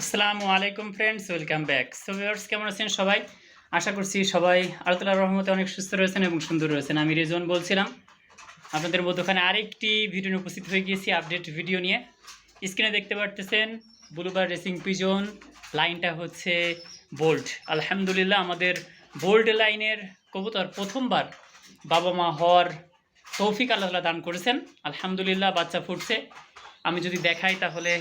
আসসালামু আলাইকুম friends welcome back so viewers কেমন আছেন সবাই? আশা করছি সবাই আল্লাহ রহমতে অনেক সুস্থ রয়েছেন এবং সুন্দর রয়েছেন। আমি রেজন বলছিলাম। আপনাদের মধ্যখানে আরেকটি ভিডিও নিয়ে উপস্থিত হয়ে গিয়েছি আপডেট ভিডিও নিয়ে। স্ক্রিনে দেখতে পারতেছেন ব্লুবার রেসিং পিজন লাইনটা হচ্ছে বোল্ট আলহামদুলিল্লাহ, আমাদের বোল্ড লাইনের কবুতর প্রথমবার বাবা মা হওয়ার তৌফিক আল্লাহ দান করেছেন। আলহামদুলিল্লাহ, বাচ্চা ফুটছে। আমি যদি দেখাই তাহলে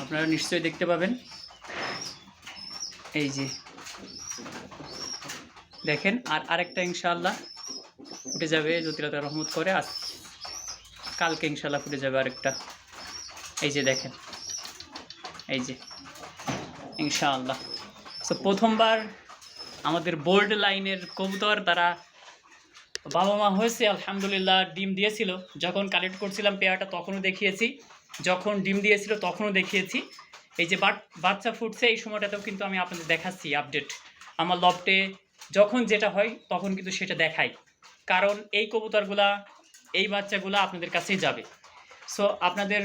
আপনারা নিশ্চয়ই দেখতে পাবেন। এই যে। দেখেন, আর আরেকটা ইনশাআল্লাহ ফুটে যাবে জ্যোতিলতা রহমত করে। আজ কালকে ইনশাল্লাহ ফুটে যাবে আরেকটা। এই যে দেখেন। এই যে। ইনশাআল্লাহ। তো প্রথমবার আমাদের বোল্ড লাইনের কবুতর তারা বাবা মা হয়েছে, আলহামদুলিল্লাহ, ডিম দিয়েছিল। যখন কালেক্ট করছিলাম পেয়ারটা, তখনও দেখিয়েছি। যখন ডিম দিয়েছিল, তখনও দেখিয়েছি। এই যে বাচ্চা ফুটছে, এই সময়টাতেও কিন্তু আমি আপনাদের দেখাচ্ছি আপডেট আমার লফটে যখন যেটা হয়, তখন কিন্তু সেটা দেখাই। কারণ এই কবুতরগুলা, এই বাচ্চাগুলা আপনাদের কাছেই যাবে। সো আপনাদের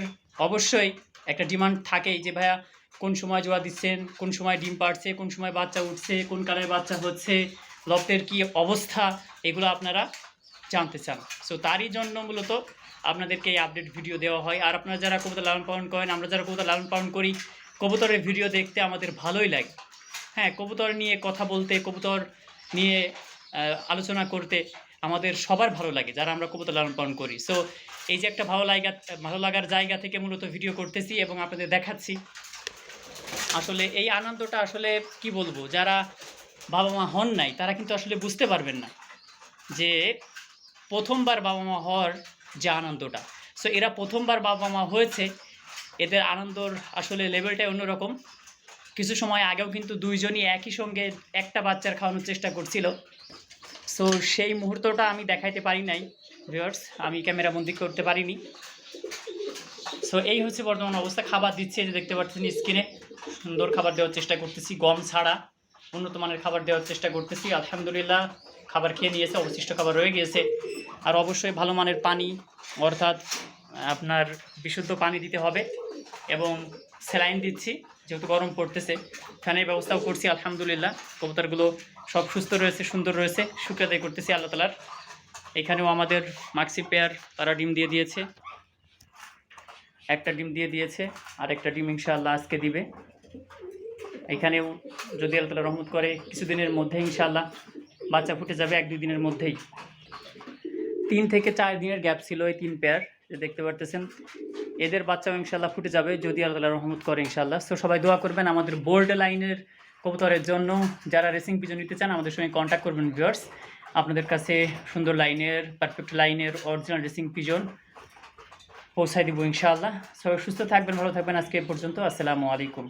অবশ্যই একটা ডিমান্ড থাকেই যে, ভাইয়া, কোন সময় জোয়া দিচ্ছেন? কোন সময় ডিম পাড়ছে? কোন সময় বাচ্চা উঠছে? কোন কালের বাচ্চা হচ্ছে? লফটের কি অবস্থা, এগুলো আপনারা জানতে চান। সো তারই জন্য মূলত আপনাদেরকে এই আপডেট ভিডিও দেওয়া হয়। আর আপনারা যারা কবুতর লালন পালন করেন, আমরা যারা কবুতর লালন পালন করি, কবুতরের ভিডিও দেখতে আমাদের ভালোই লাগে। হ্যাঁ কবুতর নিয়ে কথা বলতে, কবুতর নিয়ে আলোচনা করতে আমাদের সবার ভালো লাগে, যারা আমরা কবুতর লালন পালন করি। সো এই যে একটা ভালো লাগা, ভালো লাগার জায়গা থেকে মূলত ভিডিও করতেছি এবং আপনাদের দেখাচ্ছি। আসলে এই আনন্দটা আসলে কি বলব, যারা বাবা মা হন নাই, তারা কিন্তু আসলে বুঝতে পারবেন না যে প্রথমবার বাবা মা হওয়ার যে আনন্দটা। সো এরা প্রথমবার বাবা মা হয়েছে, এদের আনন্দর আসলে লেভেলটাই অন্যরকম। কিছু সময় আগেও কিন্তু দুইজনই একই সঙ্গে একটা বাচ্চার খাওয়ানোর চেষ্টা করছিল। সো সেই মুহূর্তটা আমি দেখাইতে পারি নাই ভিউয়ার্স আমি ক্যামেরা বন্দি করতে পারিনি। সো এই হচ্ছে বর্তমান অবস্থা। খাবার দিচ্ছে দেখতে পাচ্ছেন স্ক্রিনে সুন্দর খাবার দেওয়ার চেষ্টা করতেছি, গম ছাড়া। উন্নত মানের খাবার দেওয়ার চেষ্টা করতেছি, আলহামদুলিল্লাহ। খাবার খেয়ে নিয়েছে, অবশিষ্ট খাবার রয়ে গিয়েছে। আর অবশ্যই ভালো মানের পানি, অর্থাৎ আপনার বিশুদ্ধ পানি দিতে হবে এবং স্যালাইন দিচ্ছি, যেহেতু গরম পড়তেছে। ফ্যানের ব্যবস্থাও করছি, আলহামদুলিল্লাহ। কবুতরগুলো সব সুস্থ রয়েছে, সুন্দর রয়েছে শুক্রিয়া আদায় করতেছি আল্লাহ তালার এখানেও আমাদের মাক্সি পেয়ার, তারা ডিম দিয়ে দিয়েছে। একটা ডিম দিয়ে দিয়েছে আর একটা ডিম ইনশাআল্লাহ আজকে দিবে। এখানেও যদি আল্লাহ তালা রহমত করে, কিছুদিনের মধ্যে ইনশাল্লাহ বাচ্চা ফুটে যাবে এক দুই দিনের মধ্যেই। তিন থেকে চার দিনের গ্যাপ ছিল এই তিন পেয়ার যে দেখতে পারতেছেন। এদের বাচ্চাও ইনশাল্লাহ ফুটে যাবে, যদি আল্লাহ তাআলা রহমত করে ইনশাল্লাহ তো সবাই দোয়া করবেন আমাদের বোল্ড লাইনের কবুতরের জন্য। যারা রেসিং পিজন নিতে চান, আমাদের সঙ্গে কন্ট্যাক্ট করবেন ভিউয়ার্স আপনাদের কাছে সুন্দর লাইনের পারফেক্ট লাইনের অরিজিনাল রেসিং পিজন পৌঁছায় দিব ইনশাআল্লাহ। সবাই সুস্থ থাকবেন, ভালো থাকবেন। আজকে পর্যন্ত, আসসালামু আলাইকুম।